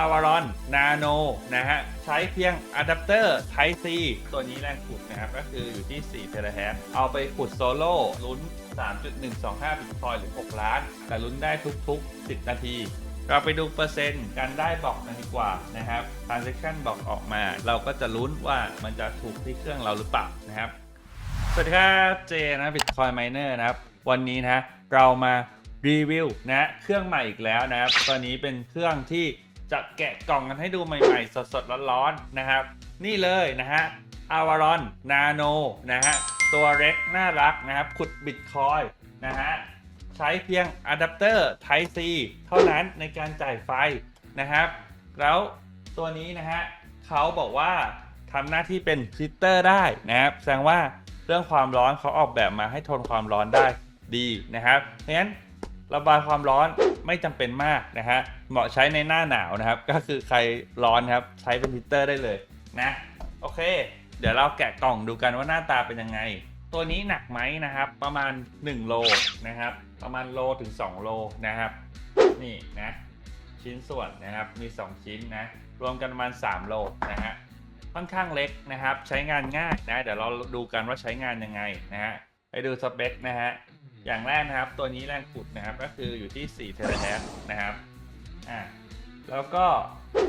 a v a r o n Nano นนะฮะ ใช้เพียงอะแดปเตอร์ Type C ตัวนี้แรงขุดนะครับ ก็คืออยู่ที่4เทราแฮร์เอาไปขุดโซโล่ลุ้น 3.125บิตคอยหรือ 6 ล้าน แต่ลุ้นได้ทุกๆ 10 นาที เราไปดูเปอร์เซ็นต์การได้บอกกันดีกว่านะครับ transaction บอกออกมา เราก็จะลุ้นว่ามันจะถูกที่เครื่องเราหรือเปล่านะครับ สวัสดีครับเจนะ Bitcoin Miner นะครับ วันนี้นะเรามารีวิวนะเครื่องใหม่อีกแล้วนะครับตอนนี้เป็นเครื่องที่ จะแกะกล่องกันให้ดูใหม่ๆ สดๆ ร้อนๆ นะครับ นี่เลยนะฮะ a v a r o n Nano นนะฮะ ตัวเล็กน่ารักนะครับ ขุด Bitcoin นะฮะ ใช้เพียงอะแดปเตอร์ Type C เท่านั้นในการจ่ายไฟนะครับ แล้วตัวนี้นะฮะเขาบอกว่าทำหน้าที่เป็นฮีตเตอร์ได้นะครับ แสดงว่าเรื่องความร้อนเขาออกแบบมาให้ทนความร้อนได้ดีนะครับเพราะฉะนั้น ระบายความร้อนไม่จำเป็นมากนะฮะเหมาะใช้ในหน้าหนาวนะครับ ก็คือใครร้อนครับใช้เป็นฮีตเตอร์ได้เลยนะโอเค เดี๋ยวเราแกะกล่องดูกันว่าหน้าตาเป็นยังไง ตัวนี้หนักไหมนะครับ ประมาณ 1 โลนะครับ ประมาณโลถึง 2 โลนะครับ นี่นะชิ้นส่วนนะครับมี 2 ชิ้นนะรวมกันประมาณ 3 โลนะฮะค่อนข้างเล็กนะครับ ใช้งานง่ายนะเดี๋ยวเราดูกันว่าใช้งานยังไงนะฮะไปดูสเปคนะฮะ อย่างแรกนะครับ ตัวนี้แรงขุดนะครับก็คืออยู่ที่4เทราแฮร์นะครับอ่าแล้วก็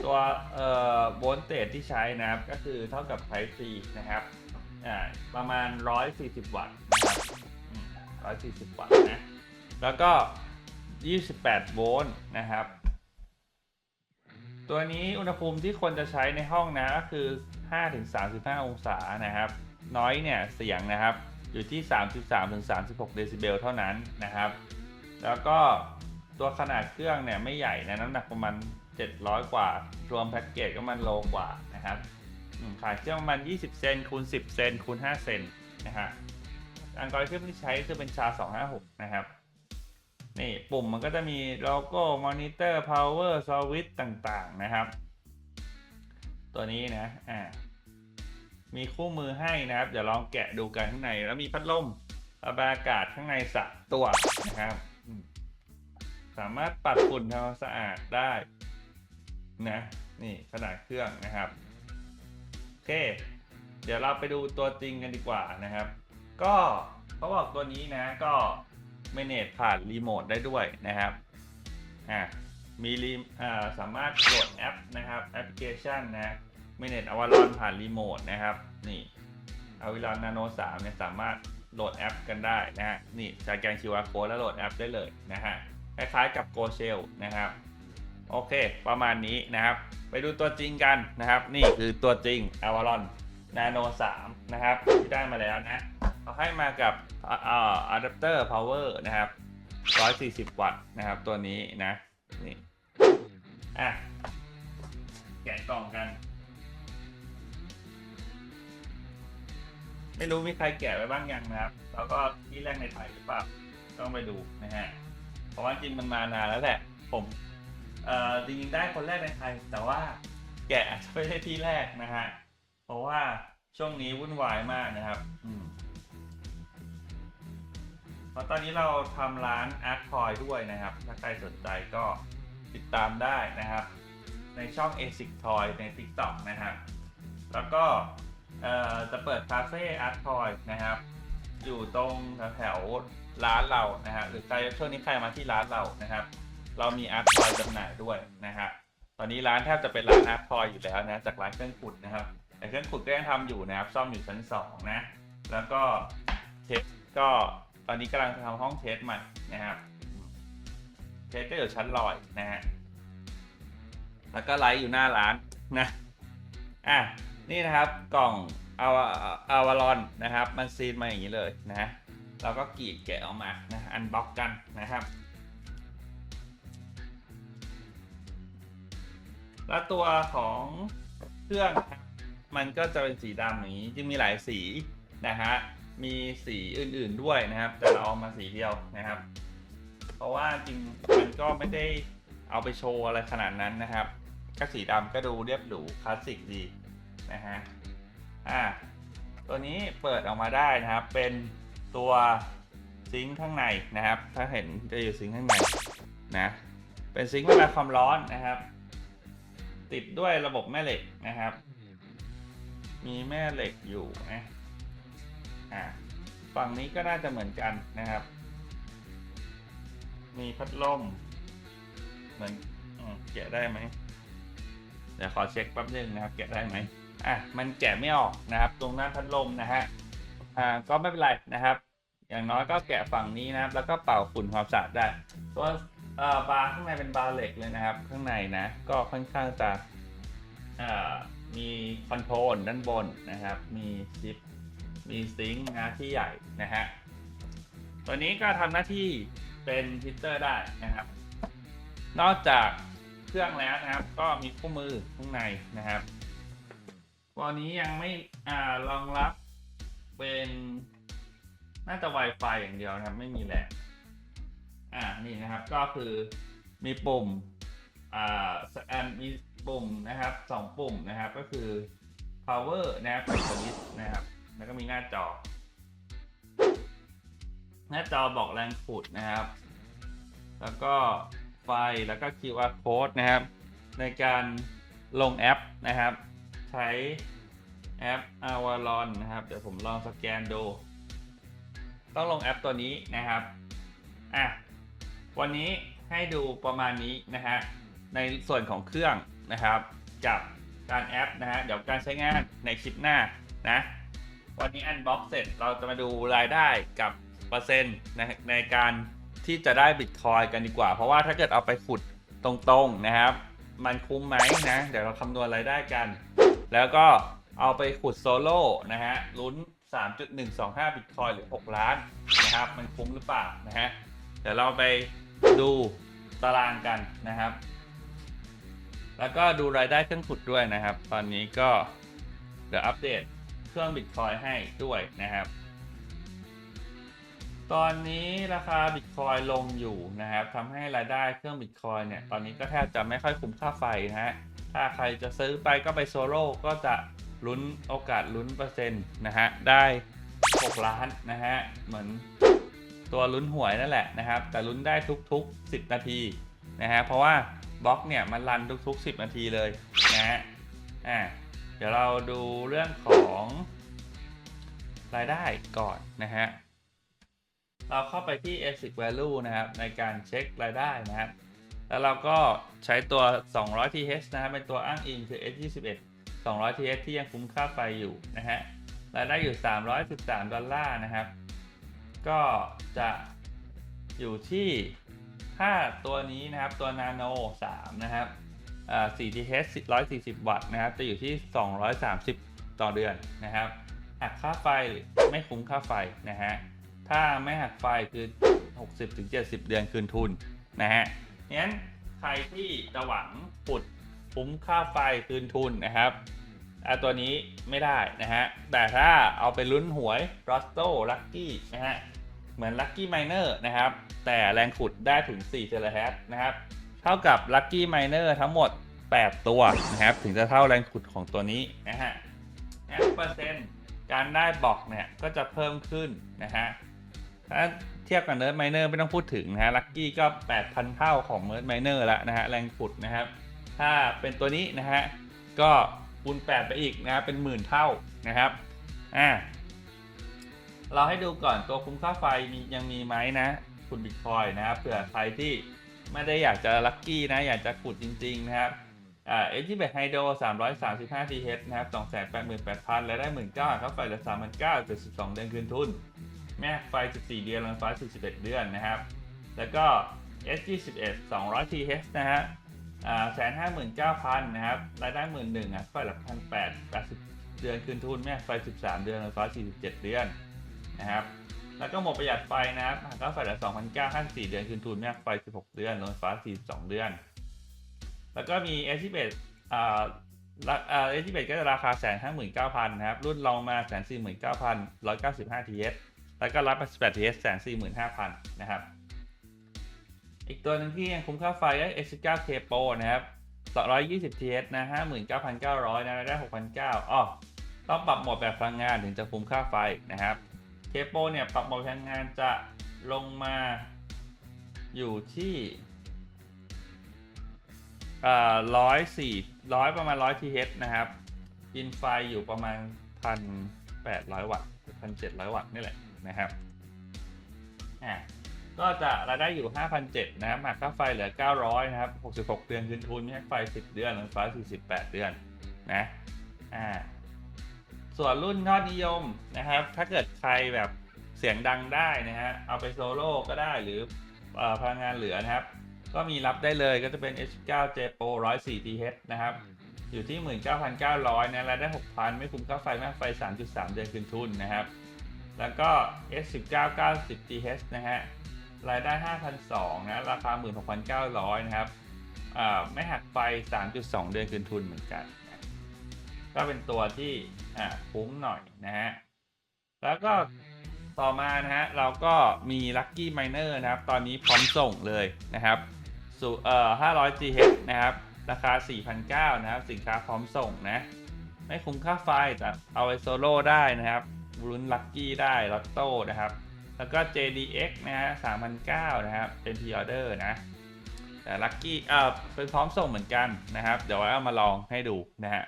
ตัวเอ่อโวลเตจที่ใช้นะครับก็คือเท่ากับ Type C นะครับอ่าประมาณ 140 วัตต์นะครับ140 วัตต์นะแล้วก็ 28 โวลต์นะครับ ตัวนี้อุณหภูมิที่ควรจะใช้ในห้องนะก็คือ 5-35 องศานะครับ น้อยเนี่ยเสียงนะครับ อยู่ที่ 33-36 เดซิเบลเท่านั้นนะครับ แล้วก็ตัวขนาดเครื่องเนี่ยไม่ใหญ่นะ น้ำหนักประมาณ 700 กว่า รวมแพ็กเกจก็มันโลกว่านะครับขายเครื่องประมาณ 20 เซนคูณ 10 เซนคูณ 5 เซนนะฮะอัลกอริทึมที่ใช้คือเป็นชา 256 นะครับ นี่ปุ่มมันก็จะมีโลโก้ มอนิเตอร์ พาวเวอร์ สวิตต่างๆ นะครับ ตัวนี้นะ อ่า มีคู่มือให้นะครับ เดี๋ยวลองแกะดูกันข้างใน แล้วมีพัดลมระบายอากาศข้างในสักตัวนะครับ สามารถปัดฝุ่นทำความสะอาดได้นะนี่ขนาดเครื่องนะครับ โอเค เดี๋ยวเราไปดูตัวจริงกันดีกว่านะครับ ก็เขาบอกตัวนี้นะก็เมเนจผ่านรีโมทได้ด้วยนะครับอ่ามีรีอ่าสามารถโหลดแอปนะครับแอปพลิเคชันนะ เมเนจอวารอนผ่านรีโมทนะครับ นี่อวารอนนาโน3เนี่ยสามารถโหลดแอปกันได้นะฮะนี่สแกน QR code แล้วโหลดแอปได้เลยนะฮะคล้ายๆกับ Go Shell นะครับโอเค ประมาณนี้นะครับ ไปดูตัวจริงกันนะครับ นี่คือตัวจริง Avalon Nano 3 นะครับ ที่ได้มาแล้วนะเขาให้มากับอ่าอะแดปเตอร์พาวเวอร์นะครับ 140 วัตต์นะครับ ตัวนี้นะ นี่ อะ แกะกล่องกัน ไม่รู้มีใครแกะไว้บ้างยังนะครับ แล้วก็ที่แรกในไทยหรือเปล่าต้องไปดูนะฮะเพราะว่าจริงมันมานานแล้วแหละ ผมเอ่อจริงๆได้คนแรกในไทย แต่ว่าแกะจะไม่ใช่ที่แรกนะฮะเพราะว่าช่วงนี้วุ่นวายมากนะครับอืมเพราะตอนนี้เราทำร้านอาร์ตคอยด้วยนะครับ ถ้าใครสนใจก็ติดตามได้นะครับ ในช่อง ASIC Toy ใน TikTok นะครับ แล้วก็ เอ่อจะเปิดคาเฟ่อาร์ตคอยนะครับ อยู่ตรงแถวๆร้านเรานะฮะหรือใครช่วงนี้ใครมาที่ร้านเรานะครับ เรามีอาร์ตทอยจำหน่ายด้วยนะฮะตอนนี้ร้านแทบจะเป็นร้านอาร์ตทอยอยู่แล้วนะจากร้านเครื่องขุดนะครับแต่เครื่องขุดก็ยังทำอยู่นะครับซ่อมอยู่ชั้นสองนะแล้วก็เทสก็ตอนนี้กำลังทำห้องเทสใหม่นะครับเทสก็อยู่ชั้นลอยนะฮะแล้วก็ไลฟ์อยู่หน้าร้านนะอะ นี่นะครับกล่องอาวอาวารอนนะครับ มันซีนมาอย่างนี้เลยนะเราก็กรีดแกะออกมานะอันบ็อกกันนะครับ แล้วตัวของเครื่องมันก็จะเป็นสีดำอย่างนี้จึงมีหลายสีนะฮะมีสีอื่นๆด้วยนะครับ แต่เราเอามาสีเดียวนะครับ เพราะว่าจริงมันก็ไม่ได้เอาไปโชว์อะไรขนาดนั้นนะครับก็สีดำก็ดูเรียบหรูคลาสสิกดี นะฮะอ่าตัวนี้เปิดออกมาได้นะครับ เป็นตัวซิงค์ข้างในนะครับ ถ้าเห็นจะอยู่ซิงค์ข้างในนะ เป็นซิงค์ระบาความร้อนนะครับ ติดด้วยระบบแม่เหล็กนะครับ มีแม่เหล็กอยู่นะอ่าฝั่งนี้ก็น่าจะเหมือนกันนะครับ มีพัดลม เหมือนอมแกะได้ไหมเดี๋ยวขอเช็คแป๊บนึงนะครับแกะได้ไหม อะมันแกะไม่ออกนะครับ ตรงหน้าพัดลมนะฮะอ่าก็ไม่เป็นไรนะครับ อย่างน้อยก็แกะฝั่งนี้นะครับ แล้วก็เป่าฝุ่นความสะอาดได้ตัวเอ่อบาร์ข้างในเป็นบาร์เหล็กเลยนะครับ ข้างในนะ ก็ค่อนข้างจะอ่ามีคอนโทรลด้านบนนะครับ มีซิปมีซิงค์นะที่ใหญ่นะฮะตัวนี้ก็ทำหน้าที่เป็นฮีตเตอร์ได้นะครับ นอกจากเครื่องแล้วนะครับ ก็มีคู่มือข้างในนะครับ ตัวนี้ยังไม่อ่ารองรับเป็นน่าจะ Wi-Fi อย่างเดียวนะครับ ไม่มีแหละอ่านี่นะครับก็คือมีปุ่มอ่าอ่ามีปุ่มนะครับสองปุ่มนะครับก็คือ power นะครับกับ switch นะครับ แล้วก็มีหน้าจอ หน้าจอบอกแรงขุดนะครับ แล้วก็ไฟแล้วก็ QR code นะครับ ในการลงแอปนะครับ ใช้แอป Avalon นะครับ เดี๋ยวผมลองสแกนดู ต้องลงแอปตัวนี้นะครับอะวันนี้ให้ดูประมาณนี้นะฮะในส่วนของเครื่องนะครับกับการแอปนะฮะเดี๋ยวการใช้งานในคลิปหน้านะวันนี้อันบ็อกเสร็จเราจะมาดูรายได้กับเปอร์เซ็นต์ในในการที่จะได้บิตคอยกันดีกว่า เพราะว่าถ้าเกิดเอาไปขุดตรงๆนะครับ มันคุ้มไหมนะ เดี๋ยวเราคำนวณรายได้กัน แล้วก็เอาไปขุดโซโล่นะฮะลุ้น 3.125 บิตคอยหรือ 6 ล้านนะครับ มันคุ้มหรือเปล่านะฮะ เดี๋ยวเราไปดูตารางกันนะครับ แล้วก็ดูรายได้เครื่องขุดด้วยนะครับ ตอนนี้ก็เดี๋ยวอัปเดตเครื่องบิตคอยให้ด้วยนะครับ ตอนนี้ราคาบิตคอยลงอยู่นะครับทำให้รายได้เครื่องบิตคอยเนี่ย ตอนนี้ก็แทบจะไม่ค่อยคุ้มค่าไฟนะฮะ ถ้าใครจะซื้อไปก็ไปโซโล่ก็จะลุ้นโอกาสลุ้นเปอร์เซ็นต์นะฮะ ได้ 6 ล้านนะฮะ เหมือนตัวลุ้นหวยนั่นแหละนะครับ แต่ลุ้นได้ทุกๆ 10 นาทีนะฮะ เพราะว่าบล็อกเนี่ยมันรันทุกๆ 10 นาทีเลยนะฮะ อ่า เดี๋ยวเราดูเรื่องของรายได้ก่อนนะฮะ เราเข้าไปที่ ASIC value นะครับ ในการเช็ครายได้นะครับ แล้วเราก็ใช้ตัว 200 TH นะครับเป็นตัวอ้างอิงคือ S21 200 TH ที่ยังคุ้มค่าไฟอยู่นะฮะรายได้อยู่ 313 ดอลลาร์นะครับ ก็จะอยู่ที่ถ้าตัวนี้นะครับ ตัว Nano 3นะครับอ่า 4TH 140 วัตต์นะครับ จะอยู่ที่ 230 ต่อเดือนนะครับ หักค่าไฟไม่คุ้มค่าไฟนะฮะ ถ้าไม่หักไฟคือ 60-70 เดือนคืนทุนนะฮะ งั้นใครที่จะหวังปุดคุ้มค่าไฟคืนทุนนะครับอะตัวนี้ไม่ได้นะฮะ แต่ถ้าเอาไปลุ้นหวย r o s t o Lucky นะฮะ เหมือน Lucky Miner นะครับ แต่แรงขุดได้ถึง4เทราแฮนะครับ เท่ากับ Lucky Miner ทั้งหมด 8 ตัวนะครับ ถึงจะเท่าแรงขุดของตัวนี้นะฮะงั้นเปอร์เซ็นต์การได้บอกเนี่ย ก็จะเพิ่มขึ้นนะฮะถ้า เทียบกับเนิร์ดไมเนอร์ไม่ต้องพูดถึงนะฮะลัคกี้ก็ 8,000 เท่าของเนิร์ดไมเนอร์แล้วนะฮะแรงขุดนะครับ ถ้าเป็นตัวนี้นะฮะก็คูณ8ไปอีกนะเป็นหมื่นเท่านะครับอ่าเราให้ดูก่อนตัวคุ้มค่าไฟมียังมีไหมนะคุณบิตคอยนะครับเผื่อใครที่ไม่ได้อยากจะลัคกี้นะอยากจะขุดจริง ๆ นะครับอ่าเอจิเบตไฮโด335 TH นะครับ288,000แปดหมื่นแปดพันแล้วได้19,000ค่าไฟเหลือ3,900 72เดือนคืนทุน แม่ไฟ 14 เดือนลงไฟ41เดือนนะครับ แล้วก็ S21 200 TH นะฮะแสนห้าหมื่นเก้าพันนะครับ รายได้หมื่นหนึ่งอะไฟหละพันแปดแปดสิบเดือนคืนทุนแม่ไฟ13เดือนลงไฟ47เจ็ดเดือนนะครับ แล้วก็หมดประหยัดไฟนะครับหากก็ไฟละ2,900 54เดือนคืนทุนแม่ไฟ16เดือนลงไฟ42เดือน แล้วก็มี S21 อ่าราอ่า S21 ก็จะราคาแสนห้าหมื่นเก้าพันนะครับ รุ่นลองมาแสนสี่หมื่นเก้าพันร้อยเก้าสิบห้า TH แล้วก็รับ88 TH แสนสี่หมื่นห้าพันนะครับ อีกตัวหนึ่งที่ยังคุ้มค่าไฟก็ S19 K Pro นะครับ220 TH นะ59,900นะได้ 6,900อ๋อต้องปรับโหมดแบบพลังงานถึงจะคุ้มค่าไฟนะครับ K Pro เนี่ยปรับโหมดพลังงานจะลงมาอยู่ที่อ่อร้อยสี่ร้อยประมาณร้อยทีเฮนะครับ กินไฟอยู่ประมาณพันแปดร้อยวัตต์พันเจ็ดร้อยวัตต์นี่แหละ นะครับอ่าก็จะรายได้อยู่5,700นะครับหักค่าไฟเหลือ 900นะครับ66 เดือนคืนทุนไม่ใช่ไฟ 10 เดือนหรือไฟ48 เดือนนะอ่าส่วนรุ่นยอดนิยมนะครับ ถ้าเกิดใครแบบเสียงดังได้นะฮะเอาไปโซโล่ก็ได้หรือเอ่อพลังงานเหลือนะครับ ก็มีรับได้เลยก็จะเป็น H9 J Pro 104 TH นะครับ อยู่ที่ 19,900นะรายได้ 6,000 ไม่คุ้มค่าไฟมากไฟ 3.3 เดือนคืนทุนนะครับ แล้วก็ S19 90 TH นะฮะ รายได้ 5,200นะราคา 16,900 นะครับอ่าไม่หักไฟ3.2 เดือนคืนทุนเหมือนกัน ก็เป็นตัวที่อ่าคุ้มหน่อยนะฮะ แล้วก็ต่อมานะฮะ เราก็มี Lucky Miner นะครับ ตอนนี้พร้อมส่งเลยนะครับสู่เอ่อ500 GH นะครับ ราคา 4,900 นะครับ สินค้าพร้อมส่งนะ ไม่คุ้มค่าไฟแต่เอาไปโซโล่ได้นะครับ ลุ้นลัคกี้ได้ลอตโต้นะครับ แล้วก็ JDX นะฮะ3,900นะครับ เป็นพ r ออเดอร์นะแต่ลัคกี้เอ่อเป็นพร้อมส่งเหมือนกันนะครับ เดี๋ยวเอามาลองให้ดูนะฮะ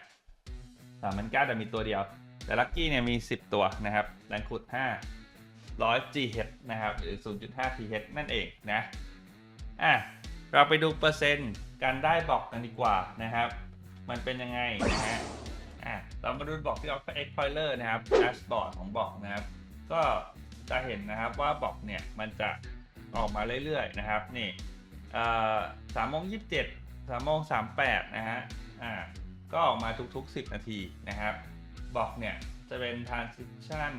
3,900แต่มีตัวเดียว แต่ลัคกี้เนี่ยมี 10 ตัวนะครับแรงขุด 5 100 GH นะครับหรือ 0.5 TH นั่นเองนะอะเราไปดูเปอร์เซ็นต์การได้บอกกันดีกว่านะครับ มันเป็นยังไงนะฮะ อะเรามาดูบอกที่ Opera X Spoiler นะครับแดชบอร์ดของบอกนะครับ ก็จะเห็นนะครับว่าบอกเนี่ยมันจะออกมาเรื่อยๆนะครับนี่สามโมงยี่สิบเจ็ดสามโมงสามแปดนะฮะอ่าก็ออกมาทุกๆ 10 นาทีนะครับบอกเนี่ยจะเป็น transition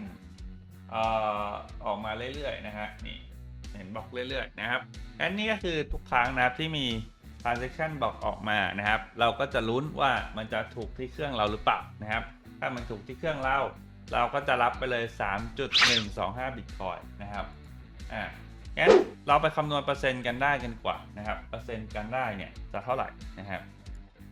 เอ่อออกมาเรื่อยๆนะฮะนี่เห็นบอกเรื่อยๆนะครับอันนี้ก็คือทุกครั้งนะครับที่มี transaction บอกออกมานะครับ เราก็จะลุ้นว่ามันจะถูกที่เครื่องเราหรือเปล่านะครับ ถ้ามันถูกที่เครื่องเราเราก็จะรับไปเลย 3.125 บิตคอยนะครับ อ่างั้นเราไปคำนวณเปอร์เซ็นต์กันได้กันกว่านะครับ เปอร์เซ็นต์กันได้เนี่ยจะเท่าไหร่นะครับ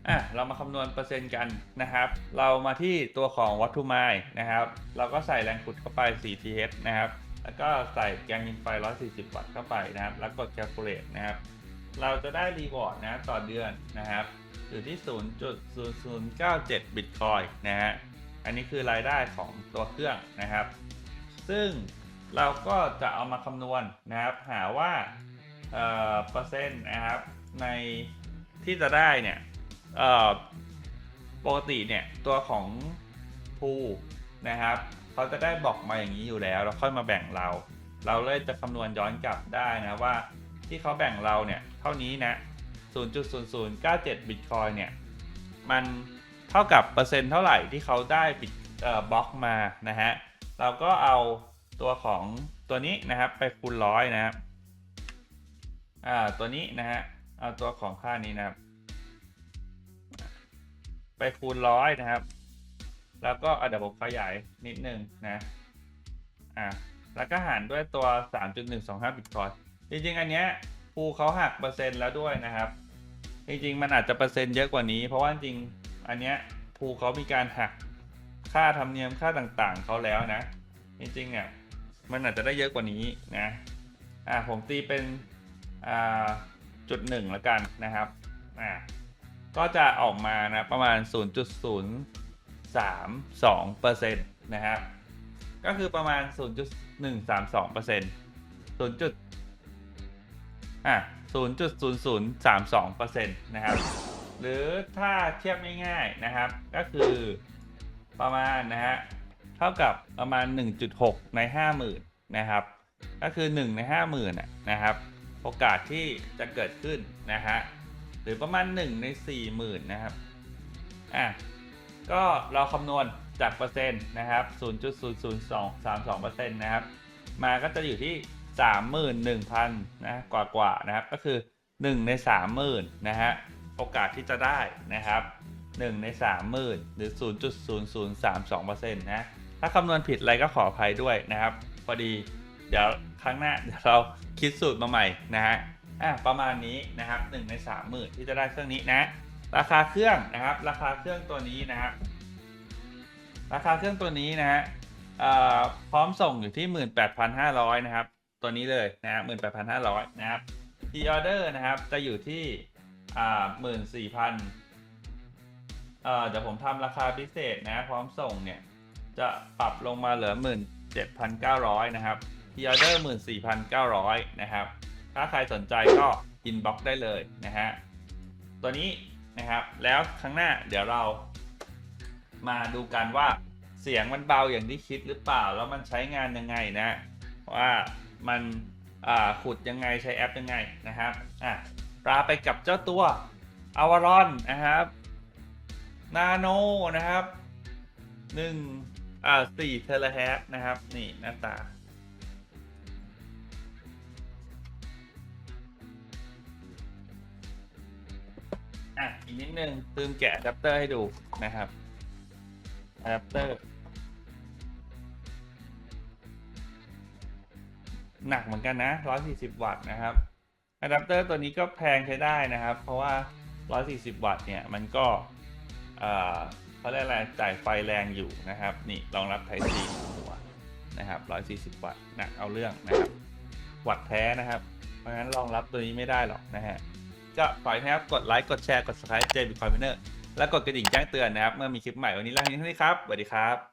อะเรามาคำนวณเปอร์เซ็นต์กันนะครับ เรามาที่ตัวของวัตถุไมล์นะครับ เราก็ใส่แรงขุดเข้าไป 4 th นะครับ แล้วก็ใส่แกนยิงไฟ 140 วัตต์เข้าไปนะครับ แล้วกด calculate นะครับ เราจะได้รีวอร์ดนะต่อเดือนนะครับ อยู่ที่ 0.0097 บิตคอยนะฮะ อันนี้คือรายได้ของตัวเครื่องนะครับ ซึ่งเราก็จะเอามาคำนวณนะครับ หาว่าเอ่อเปอร์เซ็นต์นะครับในที่จะได้เนี่ยเอ่อปกติเนี่ยตัวของภูนะครับเขาจะได้บอกมาอย่างนี้อยู่แล้ว แล้วค่อยมาแบ่งเรา เราเลยจะคำนวณย้อนกลับได้นะว่า ที่เขาแบ่งเราเนี่ยเท่านี้นะ 0.0097 บิตคอยเนี่ย มันเท่ากับเปอร์เซ็นต์เท่าไหร่ที่เขาได้บิตบล็อกมานะฮะ เราก็เอาตัวของตัวนี้นะครับไปคูณร้อยนะครับ อ่าตัวนี้นะฮะ เอาตัวของค่านี้นะครับ ไปคูณร้อยนะครับ แล้วก็อะเดี๋ยวผมขยายนิดนึงนะ อ่าแล้วก็หารด้วยตัว 3.125 บิตคอยน์ จริงๆ อันเนี้ยภูเขาหักเปอร์เซ็นต์แล้วด้วยนะครับ จริงๆ มันอาจจะเปอร์เซ็นต์เยอะกว่านี้ เพราะว่าจริงอันเนี้ยภูเขามีการหักค่าธรรมเนียมค่าต่างๆเขาแล้วนะ จริงๆเนี่ยมันอาจจะได้เยอะกว่านี้นะอ่าผมตีเป็นอ่าจุดหนึ่งแล้วกันนะครับอ่าก็จะออกมานะประมาณ 0.032เปอร์เซ็นต์นะครับก็คือประมาณ 0.132เป อร์เซ็นต์ 0. อะ0.0032เปอร์เซ็นต์นะครับ หรือถ้าเทียบง่ายๆนะครับ ก็คือประมาณนะฮะเท่ากับประมาณ 1.6 ใน 50,000 นะครับ ก็คือ 1 ใน 50,000นะนะครับ โอกาสที่จะเกิดขึ้นนะฮะหรือประมาณ 1 ใน 40,000 นะครับอะก็เราคำนวณจากเปอร์เซ็นต์นะครับ 0.00232%นะครับ มาก็จะอยู่ที่ 31,000นะกว่ากว่านะครับก็คือ 1 ใน 30,000นะฮะโอกาสที่จะได้นะครับ1ใน 30,000 หรือ 0.0032%นะถ้าคำนวณผิดอะไรก็ขออภัยด้วยนะครับ พอดีเดี๋ยวครั้งหน้าเดี๋ยวเราคิดสูตรมาใหม่นะฮะอะประมาณนี้นะครับ1ใน 30,000 ที่จะได้เครื่องนี้นะราคาเครื่องนะครับ ราคาเครื่องตัวนี้นะครับราคาเครื่องตัวนี้นะฮะเอ่อพร้อมส่งอยู่ที่ 18,500 นะครับ ตัวนี้เลยนะฮะ18,500นะครับ p ีออเดอร์นะครับจะอยู่ที่อ่าหมื่นสี่พันเอ่อเดี๋ยวผมทำราคาพิเศษนะพร้อมส่งเนี่ย จะปรับลงมาเหลือ17,900นะครับพีออเดอร์14,900นะครับ ถ้าใครสนใจก็อินบ็อกได้เลยนะฮะตัวนี้นะครับแล้วครั้งหน้าเดี๋ยวเรา มาดูกันว่าเสียงมันเบาอย่างที่คิดหรือเปล่า แล้วมันใช้งานยังไงนะว่า มันขุดยังไงใช้แอปยังไงนะครับอะลาไปกับเจ้าตัวอวารอนนะครับนาโนนะครับหนึ่งอ่าสี่เทเลแฮปนะครับ นี่หน้าตา อะ อีกนิดนึงลืมแกะอะแดปเตอร์ให้ดูนะครับอะแดปเตอร์ หนักเหมือนกันนะ 140 วัตต์นะครับอะแดปเตอร์ตัวนี้ก็แพงใช้ได้นะครับ เพราะว่า 140 วัตต์เนี่ยมันก็เอ่อเขาเรียกอะไรจ่ายไฟแรงอยู่นะครับ นี่รองรับ Type C หัวนะครับ 140 วัตต์หนักเอาเรื่องนะครับ วัตต์แท้นะครับ เพราะงั้นรองรับตัวนี้ไม่ได้หรอกนะฮะก็ฝากนะครับกดไลค์กดแชร์กด subscribe เจบิคอยเมเนอร์และกดกระดิ่งแจ้งเตือนนะครับ เมื่อมีคลิปใหม่วันนี้ลาไปเท่านี้ครับสวัสดีครับ